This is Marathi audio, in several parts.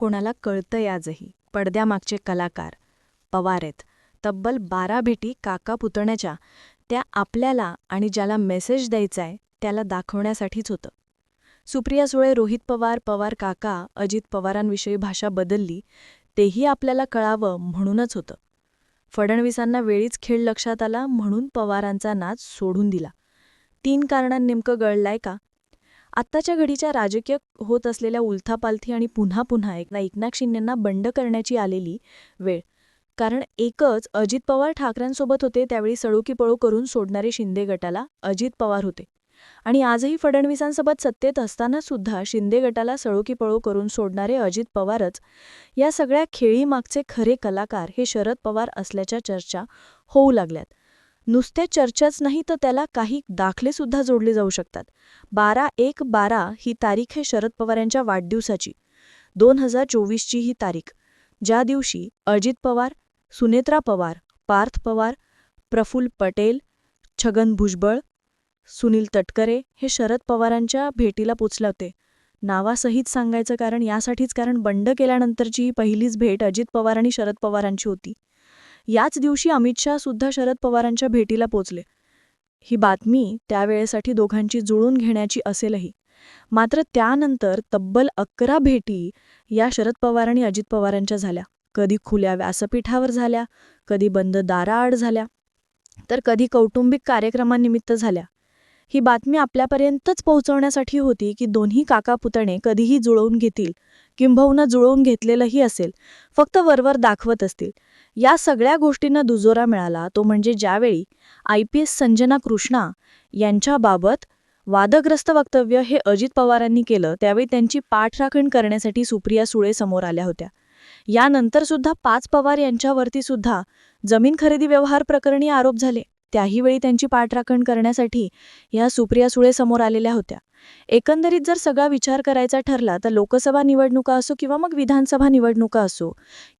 कोणाला कळतंय आजही. पडद्यामागचे कलाकार पवार आहेत तब्बल बारा भेटी काका पुतण्याच्या त्या आपल्याला आणि ज्याला मेसेज द्यायचा आहे त्याला दाखवण्यासाठीच होतं. सुप्रिया सुळे रोहित पवार पवार काका अजित पवारांविषयी भाषा बदलली तेही आपल्याला कळावं म्हणूनच होतं. फडणवीसांना वेळीच खेळ लक्षात आला म्हणून पवारांचा नाच सोडून दिला. तीन कारणां नेमकं गळलाय का? आत्ताच्या घडीच्या राजकीय होत असलेल्या उलथापालथी आणि पुन्हा पुन्हा एक एकनाथ शिंदेंना बंड करण्याची आलेली वेळ. कारण एकच अजित पवार ठाकरेंसोबत होते त्यावेळी सळोकी पळो करून सोडणारे शिंदे गटाला अजित पवार होते. आणि आजही फडणवीसांसोबत सत्तेत असताना सुद्धा शिंदे गटाला सळोकी पळो करून सोडणारे अजित पवारच या सगळ्या खेळीमागचे खरे कलाकार हे शरद पवार असल्याच्या चर्चा होऊ लागल्यात. नुसत्या चर्चाच नाही तर त्याला काही दाखलेसुद्धा जोडले जाऊ शकतात. बारा एक बारा ही तारीख आहे शरद पवार यांच्या वाढदिवसाची. दोन हजार चोवीसची ही तारीख. ज्या दिवशी अजित पवार सुनेत्रा पवार पार्थ पवार प्रफुल्ल पटेल छगन भुजबळ सुनील तटकरे हे शरद पवारांच्या भेटीला पोचले होते. नावासहित सांगायचं कारण यासाठीच कारण बंड केल्यानंतरची ही पहिलीच भेट अजित पवार आणि शरद पवारांची होती. याच दिवशी अमित शाह सुद्धा शरद पवारांच्या भेटीला पोचले. ही बातमी त्यावेळेसाठी दोघांची जुळून घेण्याची असेलही. मात्र त्यानंतर तब्बल अकरा भेटी या शरद पवार आणि अजित पवारांच्या झाल्या. कधी खुल्या व्यासपीठावर झाल्या कधी बंद दाराआड झाल्या तर कधी कौटुंबिक कार्यक्रमानिमित्त झाल्या. ही बातमी आपल्यापर्यंतच पोहोचवण्यासाठी होती की दोन्ही काका पुतणे कधीही जुळवून घेतील किंबहुना जुळवून घेतलेलंही असेल फक्त वरवर दाखवत असतील. या सगळ्या गोष्टींना दुजोरा मिळाला तो म्हणजे ज्यावेळी I P S Sanjana Krishna यांच्याबाबत वादग्रस्त वक्तव्य हे अजित पवारांनी केलं त्यावेळी त्यांची पाठराखण करण्यासाठी सुप्रिया सुळे समोर आल्या होत्या. यानंतर सुद्धा पाच पवार यांच्यावरती सुद्धा जमीन खरेदी व्यवहार प्रकरणी आरोप झाले. त्याही वेळी त्यांची पाठराखण करण्यासाठी ह्या सुप्रिया सुळे समोर आलेल्या होत्या. एकंदरीत जर सगळा विचार करायचा ठरला तर लोकसभा निवडणुका असो किंवा मग विधानसभा निवडणुका असो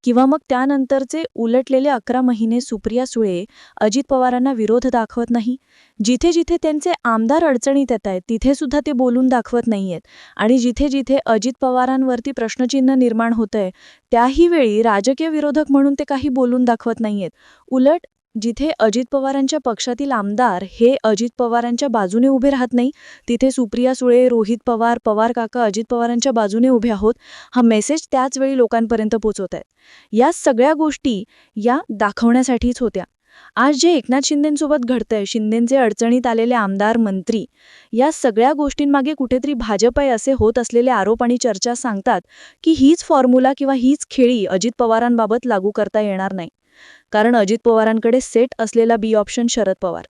किंवा मग त्यानंतरचे उलटलेले अकरा महिने सुप्रिया सुळे अजित पवारांना विरोध दाखवत नाही जिथे जिथे त्यांचे आमदार अडचणीत येत आहेत तिथे सुद्धा ते बोलून दाखवत नाहीयेत. आणि जिथे जिथे अजित पवारांवरती प्रश्नचिन्ह निर्माण होतंय त्याही वेळी राजकीय विरोधक म्हणून ते काही बोलून दाखवत नाहीयेत. उलट जिथे अजित पवारांच्या पक्षातील आमदार हे अजित पवारांच्या बाजूने उभे राहत नाही तिथे सुप्रिया सुळे रोहित पवार पवार काका अजित पवारांच्या बाजूने उभे आहोत हा मेसेज त्याच वेळी लोकांपर्यंत पोचवत आहेत. या सगळ्या गोष्टी या दाखवण्यासाठीच होत्या. आज जे एकनाथ शिंदेंसोबत घडतंय शिंदेंचे अडचणीत आलेले आमदार मंत्री या सगळ्या गोष्टींमागे कुठेतरी भाजप आहे असे होत असलेले आरोप आणि चर्चा सांगतात की हीच फॉर्म्युला किंवा हीच खेळी अजित पवारांबाबत लागू करता येणार नाही. कारण अजित पवारांकडे सेट असलेला बी ऑप्शन शरद पवार.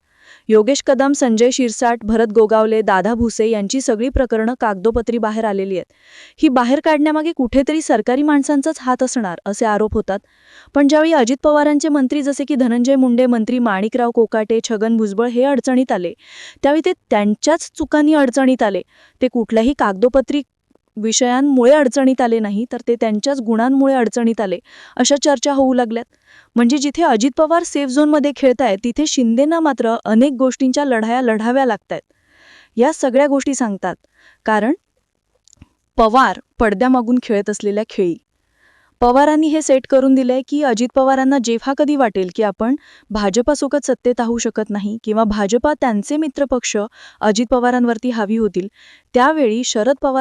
योगेश कदम संजय शिरसाट भरत गोगावले दादा भुसे यांची सगळी प्रकरणं कागदोपत्री बाहेर आलेली आहेत. ही बाहेर काढण्यामागे कुठेतरी सरकारी माणसांचाच हात असणार असे आरोप होतात. पण ज्यावेळी अजित पवारांचे मंत्री जसे की धनंजय मुंडे मंत्री माणिकराव कोकाटे छगन भुजबळ हे अडचणीत आले त्यावेळी ते त्यांच्याच चुकांनी अडचणीत आले. ते कुठल्याही कागदोपत्री विषयांमुळे अडचणीत आले नाही तर ते त्यांच्याच गुणांमुळे अडचणीत आले अशा चर्चा होऊ लागल्यात. म्हणजे जिथे अजित पवार सेफ झोनमध्ये खेळतायत तिथे शिंदेना मात्र अनेक गोष्टींच्या लढाया लढाव्या लागतायत. या सगळ्या गोष्टी सांगतात. कारण पवार पडद्यामागून खेळत असलेल्या खेळी. पवारांनी हे सेट करून दिलंय की अजित पवारांना जेव्हा कधी वाटेल की आपण भाजपासोबत सत्तेत राहू शकत नाही किंवा भाजपा त्यांचे मित्रपक्ष अजित पवारांवरती हावी होतील त्यावेळी शरद पवार